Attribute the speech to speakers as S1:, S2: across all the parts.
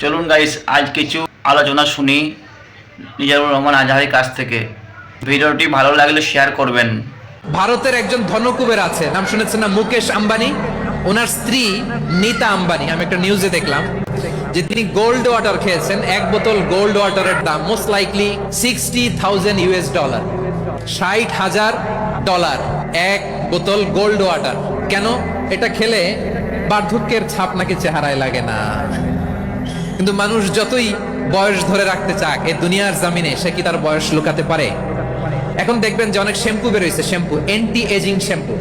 S1: চলুন গাইস আজ কিছু আলোচনা শুনি নিজামুর রহমান আজহারের কাছ থেকে। ভিডিওটি ভালো লাগলে শেয়ার করবেন।
S2: ভারতের একজন ধনকুবের আছে, নাম শুনেছেন না? মুকেশ আম্বানি। ওনার স্ত্রী নীতা আম্বানি, আমি একটা নিউজে দেখলাম, যে তিনি গোল্ড ওয়াটার খেয়েছেন, এক বোতল গোল্ড ওয়াটারের দাম most likely sixty thousand US dollar ষাট হাজার ডলার এক বোতল গোল্ড ওয়াটার কেন? এটা খেলে বার্ধক্যের ছাপ নাকি চেহারায় লাগে না। কিন্তু মানুষ যতই বয়স ধরে রাখতে চাক এই দুনিয়ার জামিনে সে কি তার বয়স লুকাতে পারে? এখন দেখবেন যে অনেক শ্যাম্পু বের হয়েছে, shampoo anti ageing shampoo.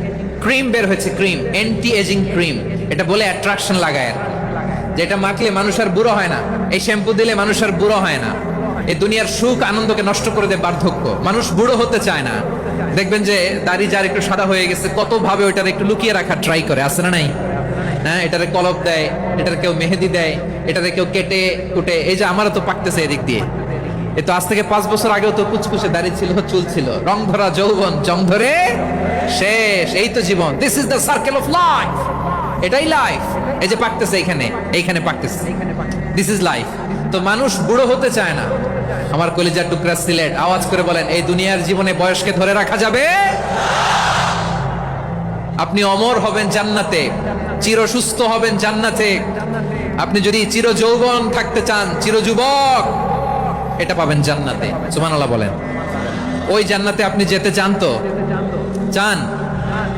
S2: Cream বের হয়েছে, ক্রিম অ্যান্টি এজিং ক্রিম। এটা বলে অ্যাট্রাকশন লাগায় আর। যেটা মাখলে মানুষ আর বুড়ো হয় না। এই শ্যাম্পু দিলে মানুষ আর বুড়ো হয় না। এই দুনিয়ার সুখ আনন্দকে নষ্ট করে দেয় বার্ধক্য। মানুষ বুড়ো হতে চায় না। দেখবেন যে দাড়ি যার একটু সাদা হয়ে গেছে কত ভাবে ওইটার একটু লুকিয়ে রাখার ট্রাই করে, আছে না নাই? হ্যাঁ এটারে কলপ দেয়, এটার কেউ মেহেদি দেয়, এটারে কেউ কেটে কুটে, এই যে আমারও তো পাকতেছে এদিক দিয়ে। এ তো আজ থেকে পাঁচ বছর আগেও তো কুচকুচে দাঁড়িয়ে ছিল, চুল ছিল। রং ধরা যৌবন, জং ধরে শেষ, এই তো জীবন। This is the circle of life এটাই লাইফ এই যে পাকতেছে এইখানে এইখানে পাকতেছে। দিস ইজ লাইফ তো মানুষ বুড়ো হতে চায় না। আমার কলিজার টুকরা সিলেট, আওয়াজ করে বলেন, এই দুনিয়ার জীবনে বয়সকে ধরে রাখা যাবে? আপনি অমর হবেন জান্নাতে, চির সুস্থ হবেন জান্নাতে। আপনি যদি চির যৌবন থাকতে চান, চির যুবক, এটা পাবেন জান্নাতে। সুবহানাল্লাহ বলেন। ওই জান্নাতে আপনি যেতে চান তো? চান?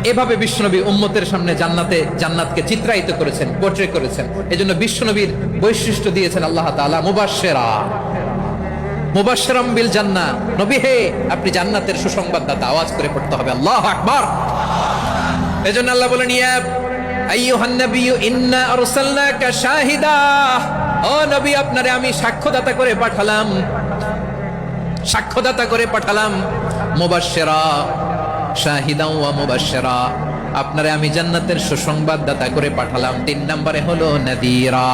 S2: এভাবে বিশ্বনবী উম্মতের সামনে জান্নাতে, জান্নাতকে চিত্রায়িত করেছেন পোর্ট্রে করেছেন। এজন্য বিশ্বনবীর বৈশিষ্ট্য দিয়েছেন আল্লাহ তাআলা, মুবাশশিরা। মুবাশশিরাম বিল জান্নাহ। নবী হে, আপনি জান্নাতের সুসংবাদদাতা, আওয়াজ করে পড়তে হবে। আল্লাহু আকবার। এজন্য আল্লাহ বলেন, ইয়া আইয়ুহান নাবিয়্যু, ইন্না আরসালনাকা শাহিদা। ও নবী, আপনারে আমি সাক্ষ্যদাতা করে পাঠালাম। সাক্ষ্যদাতা করে পাঠালাম। মুবাশশিরা, শাহিদা ওয়া মুবাশশিরা। আপনারে আমি জান্নাতের সুসংবাদদাতা করে পাঠালাম। তিন নম্বরে হলো নাদিরা।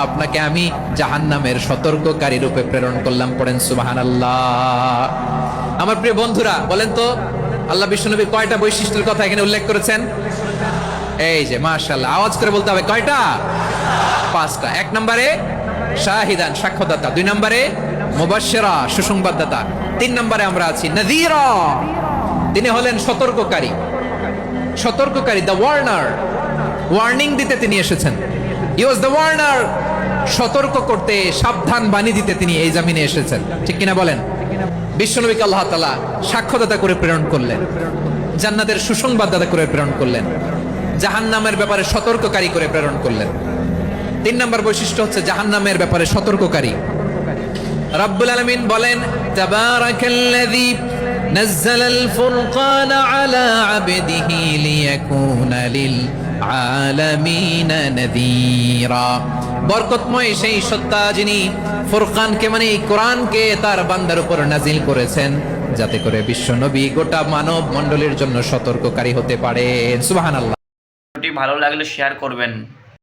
S2: আপনাকে আমি জাহান্নামের সতর্ককারী রূপে প্রেরণ করলাম। পড়েন সুবহানাল্লাহ। আমার প্রিয় বন্ধুরা, বলেন তো আল্লাহ বিশ্বনবী কয়টা বৈশিষ্ট্যের কথা এখানে উল্লেখ করেছেন? এই যে, মাশাআল্লাহ, আওয়াজ করে বলতে হবে, কয়টা? পাঁচটা। এক নম্বরে শাহিদান, সাক্ষ্যদাতা। দুই নম্বরে মুবাশশিরা, সুসংবাদদাতা। তিন নম্বরে আমরা আছি, নাযীরা। তিনি হলেন সতর্ককারী। সতর্ককারী দ্য ওয়ার্নার ওয়ার্নিং দিতে তিনি এসেছেন। হি ওয়াজ দ্য ওয়ার্নার সতর্ক করতে, সাবধান বাণী দিতে তিনি এই জামিনে এসেছেন। ঠিক কিনা বলেন? বিশ্বনবীকে আল্লাহ তাআলা সাক্ষ্যদাতা করে প্রেরণ করলেন। জান্নাতের সুসংবাদদাতা করে প্রেরণ করলেন। জাহান্নামের ব্যাপারে সতর্ককারী করে প্রেরণ করলেন। তিন নম্বর বৈশিষ্ট্য হচ্ছে জাহান্নামের ব্যাপারে সতর্ককারী। রব্বুল আলামিন বলেন, তাবারাকাল্লাযী নাযালা আল ফুরকান আলা আবদিহি লিয়াকুনা লিল আলামিন বরকতময় সেই সত্তা যিনি ফুরকানকে মানে এই কোরআনকে তার বান্দার উপর নাজিল করেছেন, যাতে করে বিশ্ব নবী গোটা মানব মণ্ডলীর জন্য সতর্ককারী হতে পারে। সুবহানাল্লাহ।
S1: ভালো লাগলে শেয়ার করবেন।